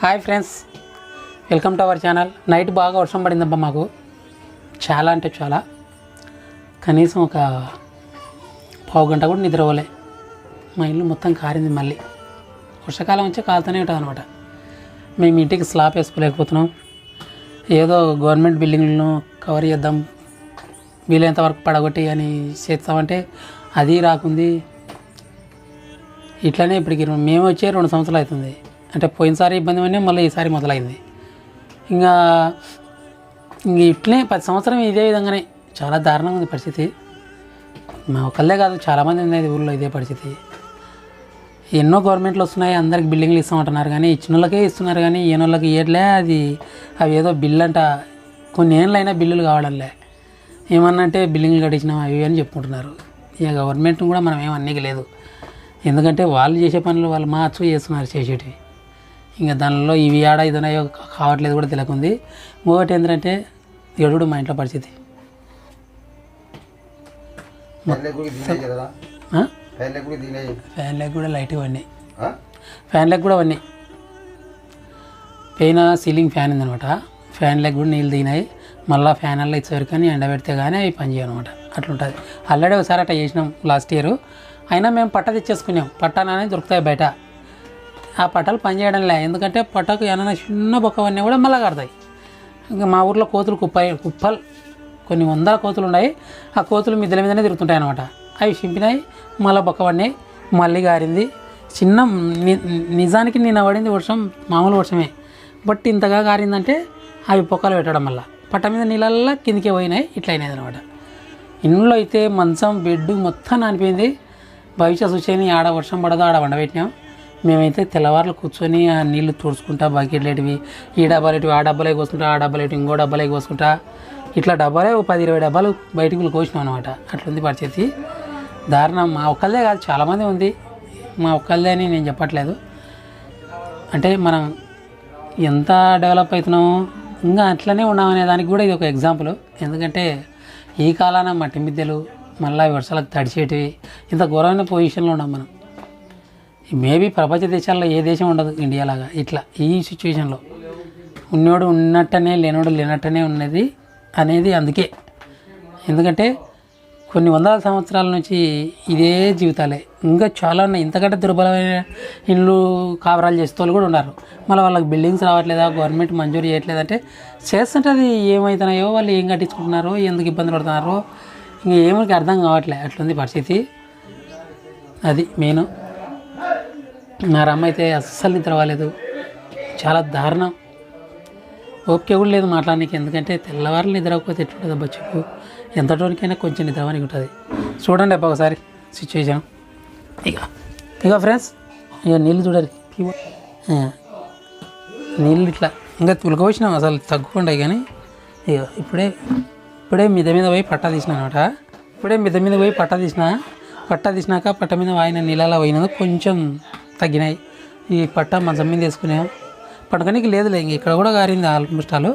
Hi friends. Welcome to our channel. Night బాగా వర్షం పడిందబ్బా మాకు. చాలా అంటే చాలా. కనీసం ఒక పావు గంట కూడా నిద్రపోలే. మా ఇల్లు మొత్తం కారింది మళ్ళీ. వర్షాకాలం వచ్చి కాలుతూనే ఉంటుంది అనమాట మేము ఇంటికి స్లాబ్ వేసుకోలేకపోతున్నాం. ఏదో గవర్నమెంట్ బిల్డింగ్లను కవర్ చేద్దాం. వీలైనంత వరకు పడగొట్టి అని చేస్తామంటే అది రాకుంది. ఇట్లానే ఇప్పటికి మేము వచ్చే రెండు సంవత్సరాలు అవుతుంది. అంటే పోయినసారి ఇబ్బంది పడినా మళ్ళీ ఈసారి మొదలైంది. ఇంకా ఇంక ఇట్లే పది సంవత్సరం ఇదే విధంగానే చాలా దారుణంగా ఉంది పరిస్థితి. మా ఒక్కళ్ళే కాదు చాలామంది ఉంది ఊళ్ళో ఇదే పరిస్థితి. ఎన్నో గవర్నమెంట్లు వస్తున్నాయి అందరికి బిల్డింగ్లు ఇస్తామంటున్నారు కానీ ఇచ్చిన వాళ్ళకే ఇస్తున్నారు కానీ ఏ వాళ్ళకి ఇవ్వట్లే అది అవి ఏదో బిల్లు అంట కొన్ని ఏళ్ళైనా బిల్లులు కావడంలే. ఏమన్నా అంటే బిల్డింగ్లు కట్టించినాం అవి అని చెప్పుకుంటున్నారు. ఇక గవర్నమెంట్ కూడా మనం ఏం లేదు ఎందుకంటే వాళ్ళు చేసే పనులు వాళ్ళు మార్చు చేస్తున్నారు చేసేటివి. ఇంకా దానిలో ఇవి ఆడ ఇదనయో కావట్లేదు కూడా తెలియకుంది. ఇంకొకటి ఏంటంటే ఎడుడు మా ఇంట్లో పరిస్థితి. ఫ్యాన్లకు కూడా లైట్ ఇవన్నీ? ఫ్యాన్లకు కూడా అవన్నీ పైన సీలింగ్ ఫ్యాన్ ఉందనమాట ఫ్యాన్లకు కూడా నీళ్ళు దిగినాయి. మళ్ళీ ఫ్యాన్ అల్ల ఇచ్చేవరకు కానీ ఎండబెడితే కానీ అవి పనిచేయనమాట అట్లుంటుంది. ఆల్రెడీ ఒకసారి అట్లా చేసినాం లాస్ట్ ఇయర్. అయినా మేము పట్ట తెచ్చేసుకున్నాం. పట్టానని దొరుకుతాయి బయట. ఆ పటాలు పనిచేయడం లే ఎందుకంటే పట్టకు ఏమైనా చిన్న బొక్కవన్నీ కూడా మళ్ళీ కడతాయి. ఇంకా మా ఊర్లో కోతులు కుప్ప కుప్పలు కొన్ని వందల కోతులు ఉన్నాయి. ఆ కోతులు మిద్దెల మీదనే తిరుగుతుంటాయి అనమాట అవి చింపినాయి మళ్ళీ బొక్కవన్నీ మళ్ళీ గారింది. చిన్న ని- నిజానికి నిన్న పడింది వర్షం మామూలు వర్షమే. బట్ ఇంతగా గారిందంటే అవి పొక్కలు పెట్టడం వల్ల. పట్ట మీద నీళ్ళల్లా కిందికే పోయినాయి ఇట్లా అయినది అనమాట ఇంట్లో అయితే మంచం బెడ్ మొత్తం నానిపోయింది. భవిష్యత్ వచ్చేని ఆడ వర్షం పడదు ఆడ వండబెట్టినాం మేమైతే తెల్లవారులు కూర్చొని ఆ నీళ్ళు తుడుచుకుంటా బకెట్లేటివి ఈ డబ్బాలేటివి ఆ డబ్బాలే కోసుకుంటా ఆ డబ్బాలేటి ఇంకో డబ్బాలే కోసుకుంటా ఇట్లా డబ్బాలే ఒక పది ఇరవై డబ్బాలు బయటికి కోసినాం అనమాట అట్లుంది పరిస్థితి. దారుణం. మా ఒక్కళ్ళదే కాదు చాలామంది ఉంది. మా ఒక్కళ్ళదే అని నేను చెప్పట్లేదు. అంటే మనం ఎంత డెవలప్ అవుతున్నామో ఇంకా అట్లనే ఉన్నామనే దానికి కూడా ఇది ఒక ఎగ్జాంపుల్ ఎందుకంటే ఈ కాలాన మట్టి మిద్దెలు మళ్ళీ వర్షాలకు తడిచేటివి ఇంత ఘోరమైన పొజిషన్లో ఉన్నాం మనం. మేబీ ప్రపంచ దేశాల్లో ఏ దేశం ఉండదు ఇండియా లాగా. ఇట్లా ఈ సిచ్యువేషన్లో ఉన్నోడు ఉన్నట్టనే లేనోడు లేనట్టనే ఉన్నది అనేది అందుకే. ఎందుకంటే కొన్ని వందల సంవత్సరాల నుంచి ఇదే జీవితాలే. ఇంకా చాలా ఉన్నాయి. ఇంతకంటే దుర్బలమైన ఇండ్లు కాపురాలు చేసే వాళ్ళు కూడా ఉన్నారు. మళ్ళీ వాళ్ళకి బిల్డింగ్స్ రావట్లేదా? గవర్నమెంట్ మంజూరు చేయట్లేదంటే చేస్తుంటే అది ఏమవుతున్నాయో వాళ్ళు ఏం కట్టించుకుంటున్నారో ఎందుకు ఇబ్బంది పడుతున్నారో ఇంకా ఏమికి అర్థం కావట్లే. అట్లుంది పరిస్థితి. అది మెయిన్. నా రమ్మ అయితే అస్సలు నిద్ర రాలేదు చాలా దారుణం. ఓపిక కూడా లేదు మాట్లాడడానికి ఎందుకంటే తెల్లవారులు నిద్రపోతే ఎట్లుంటుంది అబ్బా చెప్పు. ఎంతటోనికైనా కొంచెం నిద్రవానికి ఉంటుంది. చూడండి అబ్బా ఒకసారి సిచ్యువేషన్ ఇక ఇక ఫ్రెండ్స్ ఇక నీళ్ళు చూడాలి నీళ్ళు ఇట్లా ఇంకా తులకపోసినాం అసలు తగ్గకుండా కానీ. ఇక ఇప్పుడే ఇప్పుడే మిద మీద పోయి పట్టా తీసిన అనమాట. ఇప్పుడే మిద మీద పోయి పట్టా తీసిన. పట్టా తీసినాక పట్ట మీద వాయిన నీళ్ళలో పోయినందుకు కొంచెం తగ్గినాయి. ఈ పట్ట మంచం మీద వేసుకున్నాం పడకనికి లేదులే ఇంక ఇక్కడ కూడా గారింది ఆల్మోస్ట్ ఆలు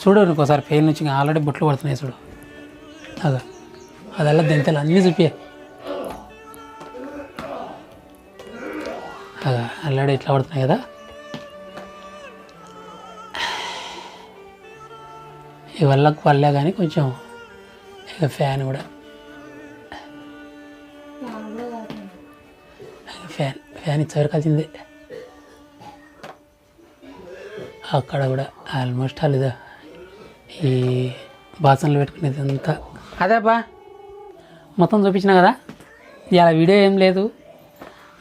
చూడు ఇంకోసారి పెయిన్ నుంచి ఇంకా ఆల్రెడీ బొట్లు పడుతున్నాయి చూడు. అదా అదల్లా దింతలు అన్నీ చూపియా అదా ఆల్రెడీ ఇట్లా పడుతున్నాయి కదా. ఈ పడలే వల్లే కానీ కొంచెం ఇక ఫ్యాన్ కూడా. ఫ్యాన్ ఫ్యాన్ అక్కడ కూడా ఆల్మోస్ట్ అలిదా ఈ బాసనలు పెట్టుకునేది అంతా. అదేపా మొత్తం చూపించిన కదా? ఇలా వీడియో ఏం లేదు.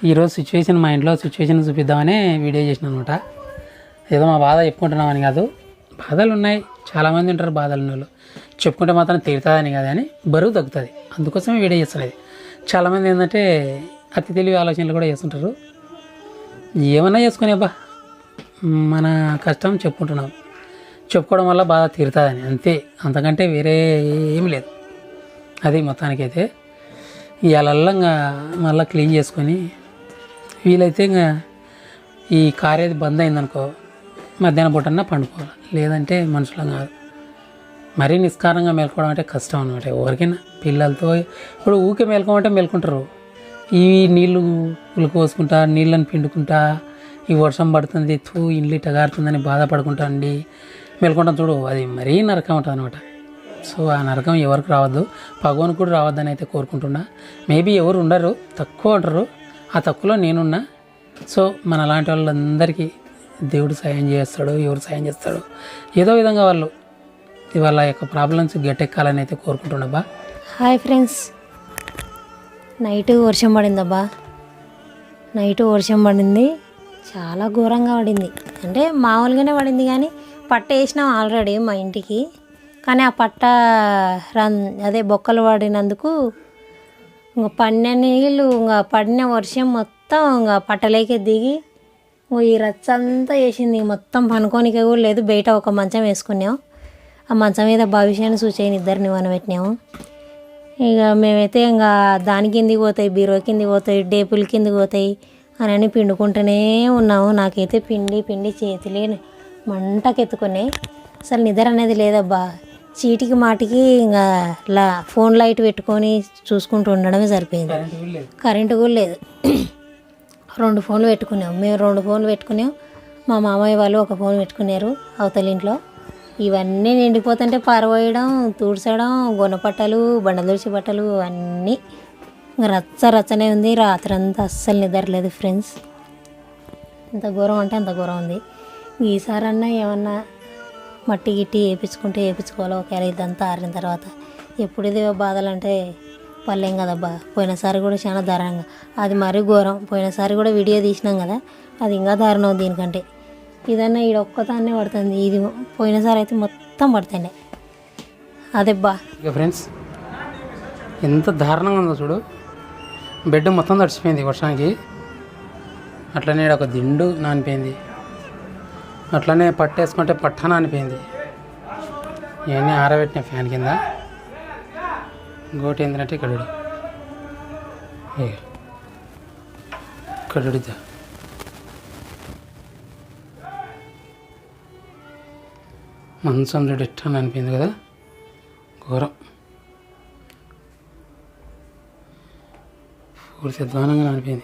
ఈరోజు సిచ్యువేషన్ మా ఇంట్లో సిచ్యువేషన్ చూపిద్దామనే వీడియో చేసిన అనమాట ఏదో మా బాధ చెప్పుకుంటున్నామని కాదు. బాధలు ఉన్నాయి. చాలామంది ఉంటారు బాధలు ఉన్న వాళ్ళు చెప్పుకుంటే మాత్రం తీరుతుందని కాదు అని బరువు తగ్గుతుంది. అందుకోసమే వీడియో చేస్తున్నది చాలామంది ఏంటంటే అతి తెలివి ఆలోచనలు కూడా చేస్తుంటారు. ఏమన్నా చేసుకునే అబ్బా మన కష్టం చెప్పుకుంటున్నాం. చెప్పుకోవడం వల్ల బాధ తీరుతుందని అంతే. అంతకంటే వేరే ఏమి లేదు. అది మొత్తానికైతే ఇవాళ ఇంకా మళ్ళీ క్లీన్ చేసుకొని వీలైతే ఇంకా ఈ కార్ ఏది బంద్ అయిందనుకో మధ్యాహ్నం పూటన్నా పండుకోవాలి. లేదంటే మనుషులం కాదు. మరీ నిస్కారంగా మేల్కోవడం అంటే కష్టం అనమాట ఎవరికైనా పిల్లలతో ఇప్పుడు ఊకే మేల్కోమంటే మేల్కుంటారు. ఈ నీళ్ళు పులుకు నీళ్ళని పిండుకుంటా ఈ వర్షం పడుతుంది తూ ఇల్లు ఇట్ట గారుతుందని బాధపడుకుంటాండి మెలుకుంటాం చూడు అది మరీ నరకం ఉంటుంది అనమాట సో ఆ నరకం ఎవరికి రావద్దు భగవాన్ కూడా రావద్దని అయితే కోరుకుంటున్నా. మేబీ ఎవరు ఉండరు తక్కువ ఉంటారు ఆ తక్కువలో నేనున్నా. సో మన లాంటి వాళ్ళందరికీ దేవుడు సాయం చేస్తాడు ఎవరు సాయం చేస్తాడు. ఏదో విధంగా వాళ్ళు వాళ్ళ యొక్క ప్రాబ్లమ్స్ గట్టెక్కాలని అయితే కోరుకుంటున్నాబా హాయ్ ఫ్రెండ్స్. నైట్ వర్షం పడిందబ్బా. నైట్ వర్షం పడింది. చాలా ఘోరంగా పడింది. అంటే మామూలుగానే పడింది కానీ పట్ట వేసినాం ఆల్రెడీ మా ఇంటికి. కానీ ఆ పట్ట రన్ అదే బొక్కలు పడినందుకు ఇంకా పడిన నీళ్ళు ఇంకా పడిన వర్షం మొత్తం ఇంకా పట్టలేకే దిగి ఇంకో ఈ రచ్చ అంతా వేసింది. మొత్తం పనుకోనికే కూడా లేదు. బయట ఒక మంచం వేసుకున్నాం. ఆ మంచం మీద భవిష్యాన్ని సూచన ఇద్దరిని మనం పెట్టినాము ఇక మేమైతే ఇంకా దాని కిందికి పోతాయి బీరో కిందికి పోతాయి డేపుల కిందికి పోతాయి అని అని పిండుకుంటూనే ఉన్నాము. నాకైతే పిండి పిండి చేతులే మంటకెత్తుకున్నాయి అసలు నిద్ర అనేది లేదబ్బా. చీటికి మాటికి ఇంకా లా ఫోన్ లైట్ పెట్టుకొని చూసుకుంటూ ఉండడమే సరిపోయింది. కరెంటు కూడా లేదు. రెండు ఫోన్లు పెట్టుకున్నాం. మేము రెండు ఫోన్లు పెట్టుకున్నాం. మా మామయ్య వాళ్ళు ఒక ఫోన్ పెట్టుకున్నారు అవతల ఇంట్లో ఇవన్నీ నిండిపోతుంటే పారబోయడం తూడ్చడం గుణపట్టలు బండదూర్చి బట్టలు అన్నీ రచ్చ రచ్చనే ఉంది. రాత్రంతా అస్సలు నిద్రలేదు ఫ్రెండ్స్. ఎంత ఘోరం అంటే అంత ఘోరం ఉంది. ఈసారన్నా ఏమన్నా మట్టి గిట్టి వేయించుకుంటే వేయించుకోవాలి ఒకవేళ ఇదంతా ఆరిన తర్వాత. ఎప్పుడు ఇది బాధలు అంటే పర్లేం కదబ్బా. పోయినసారి కూడా చాలా దారుణంగా. అది మరీ ఘోరం. పోయినసారి కూడా వీడియో తీసినాం కదా. అది ఇంకా దారుణం దీనికంటే. ఇదన్నా ఈడ ఒక్కదాన్నే పడుతుంది. ఇది పోయినసారి అయితే మొత్తం పడుతుండే అదేబ్బా. ఇక ఫ్రెండ్స్ ఎంత దారుణంగా ఉందో చూడు. బెడ్ మొత్తం తడిచిపోయింది వర్షానికి. అట్లనే ఈడ ఒక దిండు నానిపోయింది. అట్లనే పట్టేసుకుంటే పట్ట నానిపోయింది. ఇవన్నీ ఆరబెట్టిన ఫ్యాన్ కింద. గోటి ఏంటంటే ఇక్కడ చూడు. ఇక్కడ మంచం చూడు ఇష్టం అనిపింది కదా. ఘోరం. పూర్తి అధ్వానంగా అనిపింది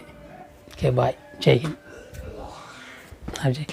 ఓకే బాయ్. జై హింద్. అజయ్